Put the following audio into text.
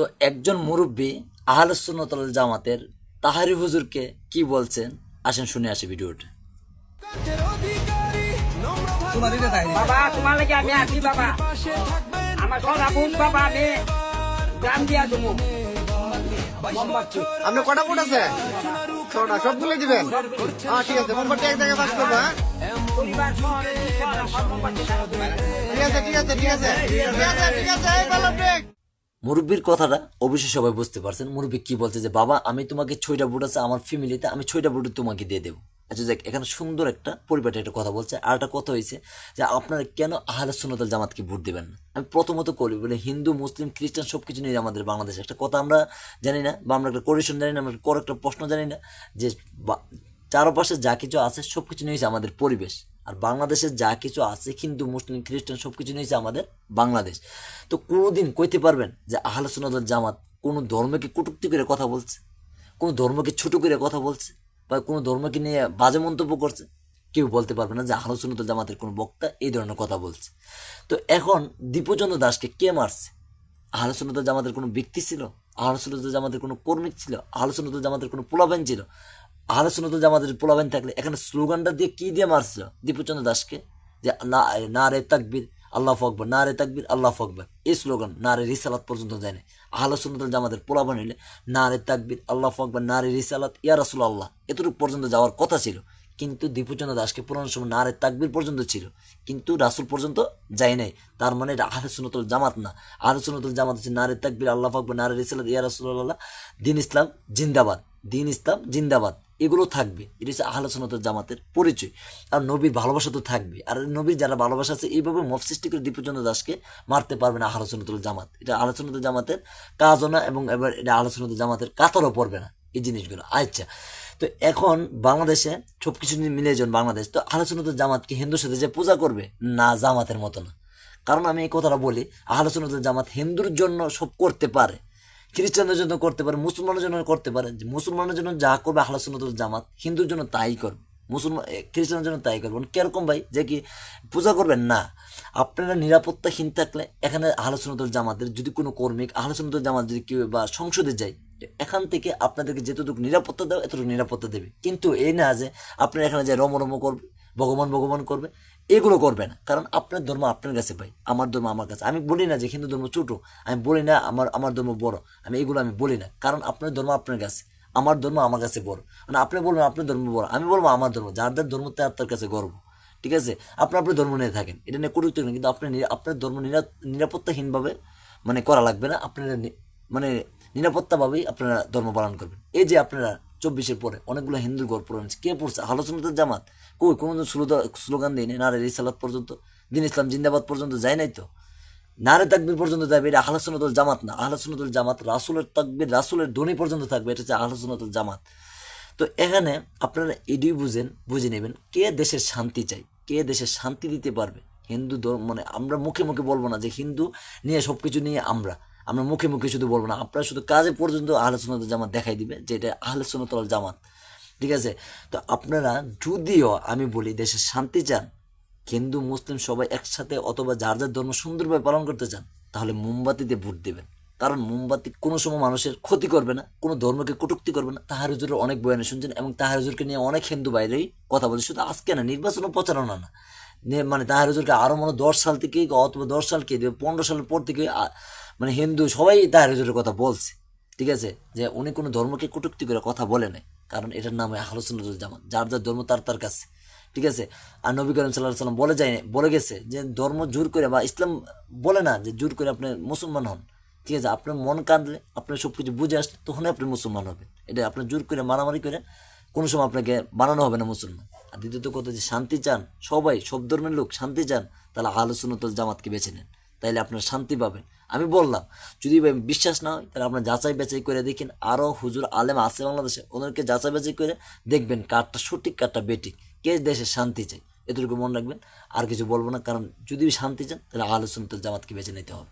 তো একজন মুরব্বী আহলসুন্নতল জামাতের তাহারি হুজুরকে কি বলছেন? আসেন শুনে আসি ভিডিওটা। তোমার দিকে তাই বাবা তোমার লাগে আমি আছি বাবা। আমার ঘর আবুল বাবা আমি গ্রাম দিয়া দেবো। আপনি কটা ফুট আছে? ছটা সবগুলো দিবেন। হ্যাঁ ঠিক আছে মোমবাতি এক জায়গায় বাস করব হ্যাঁ? পরিবার শহরে সর্বপাশে ঠিক আছে ঠিক আছে ঠিক আছে। ঠিক আছে ঠিক মুরব্বীর কথাটা অবশ্যই সবাই বুঝতে পারছেন। মুরব্বী কি বলছে যে, বাবা, আমি তোমাকে ছয়টা বুট আছে, আমার ফ্যামিলিতে আমি ছয়টা বুট তোমাকে দিয়ে দেবো। আচ্ছা দেখ এখানে সুন্দর একটা পরিবারটা একটা কথা বলছে। আর একটা কথা হয়েছে যে, আপনারা কেন আহলে সুন্নতল জামাতকে ভোট দেবেন না? আমি প্রথমত করি, বলে, হিন্দু, মুসলিম, খ্রিস্টান সব কিছু নিয়ে আমাদের বাংলাদেশে একটা কথা আমরা জানি না, বা আমরা একটা কোরেশন জানি না, আমরা কোনো একটা প্রশ্ন জানি না যে চারপাশে যা কিছু আছে সব কিছু নিয়েছে আমাদের পরিবেশ। আর বাংলাদেশে যা কিছু আছে, হিন্দু, মুসলিম, খ্রিস্টান সব কিছু নিয়েছে আমাদের বাংলাদেশ। তো কোনোদিন কইতে পারবেন যে আহলে সুন্নাতুল জামাত কোনো ধর্মকে কটূক্তি করে কথা বলছে? কোনো ধর্মকে ছোট করে কথা বলছে? বা কোনো ধর্মকে নিয়ে বাজে মন্তব্য করছে? কেউ বলতে পারবে না যে আহলে সুন্নাতুল জামাতের কোনো বক্তা এই ধরনের কথা বলছে। তো এখন দীপচন্দ্র দাসকে কে মারছে? আহলে সুন্নাতুল জামাতের কোনো ব্যক্তি ছিল? আহলে সুন্নাতুল জামাতের কোনো কর্মী ছিল? আহলে সুন্নাতুল জামাতের কোনো পোলাবেন ছিল? আহলে সুন্নাতুল জামাতের পোলাবেন থাকলে এখানে স্লোগানটা দিয়ে কি দিয়ে মারছিল দীপুচন্দ্র দাসকে? যে না না রে তাকবির, আল্লাহ ফকবর না রে তাকবির, আল্লাহ ফকবর এই স্লোগান না রে রিসালাত পর্যন্ত যায় না আহলে সুন্নাতুল জামাতের পোলাবেন হইলে না রে তাকবির, আল্লাহ ফকবর না রে রিসালাত, ইয়া রাসুল আল্লাহ এতটুকু পর্যন্ত যাওয়ার কথা ছিল। কিন্তু দীপুচন্দ্র দাসকে পুরানো সময় নারে তাকবির পর্যন্ত ছিল। কিন্তু রাসুল পর্যন্ত যায় নাই। তার মানে এটা আহলে সুনতুল জামাত না। আহলে সুনতুল জামাত হচ্ছে নারে তাকবির, আল্লাহ ফাকবর নারে রিসালাত, ইয়া রাসুল্লাহ দিন ইসলাম জিন্দাবাদ, দিন ইসলাম জিন্দাবাদ। এগুলো থাকবে। এটা হচ্ছে আহলে সুনতুল জামাতের পরিচয়। আর নবীর ভালোবাসা তো থাকবে। আর নবীর যারা ভালোবাসা আছে, এইভাবে মফ সৃষ্টি করে দীপচন্দ্র দাসকে মারতে পারবে না আহলে সুনতুল জামাত। এটা আহলে সুনতুল জামাতের কাজও না এবং এবার এটা আহলে সুনতুল জামাতের কাতারও পড়বে না এই জিনিসগুলো। আচ্ছা তো এখন বাংলাদেশে সব কিছু মিলে যান বাংলাদেশ, তো আলোচনা তো জামাতকে হিন্দুর সাথে যে পূজা করবে? না, জামাতের মতো না। কারণ আমি এই কথাটা বলি আলোচনা তো জামাত হিন্দুর জন্য সব করতে পারে। খ্রিস্টানদের জন্য করতে পারে, মুসলমানের জন্য করতে পারে মুসলমানের জন্য যা করবে আলোচনা জামাত, হিন্দুর জন্য তাই করবে, মুসলমান খ্রিস্টানের জন্য তাই করবেন কীরকম ভাই? যে কি পূজা করবেন? না। আপনারা নিরাপত্তাহীন থাকলে এখানে আলোচনাতল জামাতের যদি কোনো কর্মিক আলোচনাতল জামাত যদি কেউ বা সংসদে যায় এখান থেকে আপনাদেরকে যেতটুকু নিরাপত্তা দেবে, এতটুকু নিরাপত্তা দেবে। কিন্তু এই না যে আপনারা এখানে যে রমরম করবে, ভগবান ভগবান করবে এগুলো করবে না কারণ আপনার ধর্ম আপনার কাছে ভাই, আমার ধর্ম আমার কাছে। আমি বলি না যে হিন্দু ধর্ম ছোটো, আমি বলি না আমার আমার ধর্ম বড়, আমি এগুলো আমি বলি না। কারণ আপনার ধর্ম আপনার কাছে, আমার ধর্ম আমার কাছে বড়। মানে আপনি বলবেন আপনার ধর্ম বড়, আমি বলব আমার ধর্ম, যার যার ধর্ম তার তার কাছে গর্ব। ঠিক আছে? আপনি আপনার ধর্ম নিয়ে থাকেন, এটা নিয়ে কটুক্তি করেন, কিন্তু আপনি আপনার ধর্ম নিরা- নিরাপত্তাহীনভাবে মানে করা লাগবে না। আপনারা মানে নিরাপত্তাভাবেই আপনারা ধর্ম পালন করবেন। এই যে আপনারা চব্বিশের পরে অনেকগুলো হিন্দুর ঘর পড়ে কে পড়ছে? আলোচনাতে জামাত। কই কোনো স্লোগান দিই না রে রিসালাত পর্যন্ত, দিন ইসলাম জিন্দাবাদ পর্যন্ত যায় নাই তো? নারে তাকবির পর্যন্ত যাবে? এটা আহলাসুনতুল জামাত না। আহলাসুনতুল জামাত রাসুলের তাকবির, রাসুলের ধ্বনি পর্যন্ত থাকবে। এটা হচ্ছে আহলাসুনতুল জামাত। তো এখানে আপনারা এটাই বুঝেন, বুঝে নেবেন, কে দেশের শান্তি চাই কে দেশের শান্তি দিতে পারবে? হিন্দু ধর্ম মানে আমরা মুখে মুখে বলব না যে হিন্দু নিয়ে সব কিছু নিয়ে আমরা। আমরা মুখে মুখে শুধু বলব না, আপনারা শুধু কাজে পর্যন্ত আহলাসুনতুল জামাত দেখাই দিবে যে এটা আহলাসুনতুল জামাত। ঠিক আছে? তো আপনারা যদিও আমি বলি দেশে শান্তি চান, হিন্দু, মুসলিম সবাই একসাথে অথবা যার যার ধর্ম সুন্দরভাবে পালন করতে চান, তাহলে মোমবাতিতে ভোট দেবেন। কারণ মোমবাতি কোনো সময় মানুষের ক্ষতি করবে না, কোনো ধর্মকে কটুক্তি করবে না। তাহার হুজুরের অনেক বয়ানে শুনছেন এবং তাহার হুজুরকে নিয়ে অনেক হিন্দু বাইরেই কথা বলে, শুধু আজকে না, নির্বাচন প্রচারণা নে- মানে তাহার হুজুরকে আরও মনে দশ সাল থেকে অথবা দশ সাল কে দেবে পনেরো সালের পর থেকে মানে হিন্দু সবাই তাহার হুজুরের কথা বলছে, ঠিক আছে? যে উনি কোনো ধর্মকে কটুক্তি করে কথা বলে নাই, কারণ এটার নাম আহলসুল জামান যার যার ধর্ম তার তার কাছে, ঠিক আছে? আর নবী করিম সাল্লাহ সাল্লাম বলে যায়, বলে গেছে যে ধর্ম জোর করে, বা ইসলাম বলে না যে জোর করে আপনি মুসলমান হন, ঠিক আছে? আপনার মন কাঁদলে, আপনার সব কিছু বুঝে আসলে তখনই আপনি মুসলমান হবেন। এটা আপনার জোর করে মারামারি করে কোনো সময় আপনাকে বানানো হবে না মুসলমান। আর দ্বিতীয়ত কথা যে শান্তি চান, সবাই, সব ধর্মের লোক শান্তি চান, তাহলে আলোচনতল জামাতকে বেছে নেন। তাইলে আপনার শান্তি পাবেন। আমি বললাম, যদি বিশ্বাস না হয়, তাহলে আপনার যাচাই বাছাই করে দেখেন আরও হুজুর আলেম আছে বাংলাদেশে ওদেরকে যাচাই বাছাই করে দেখবেন কারটা সঠিক, কারটা বেঠিক, কে দেশে শান্তি চাই এতটুকু মনে রাখবেন। আর কিছু বলব না, কারণ যদি শান্তি চান, তাহলে আলোচনা জামাতকে বেছে নিতে হবে।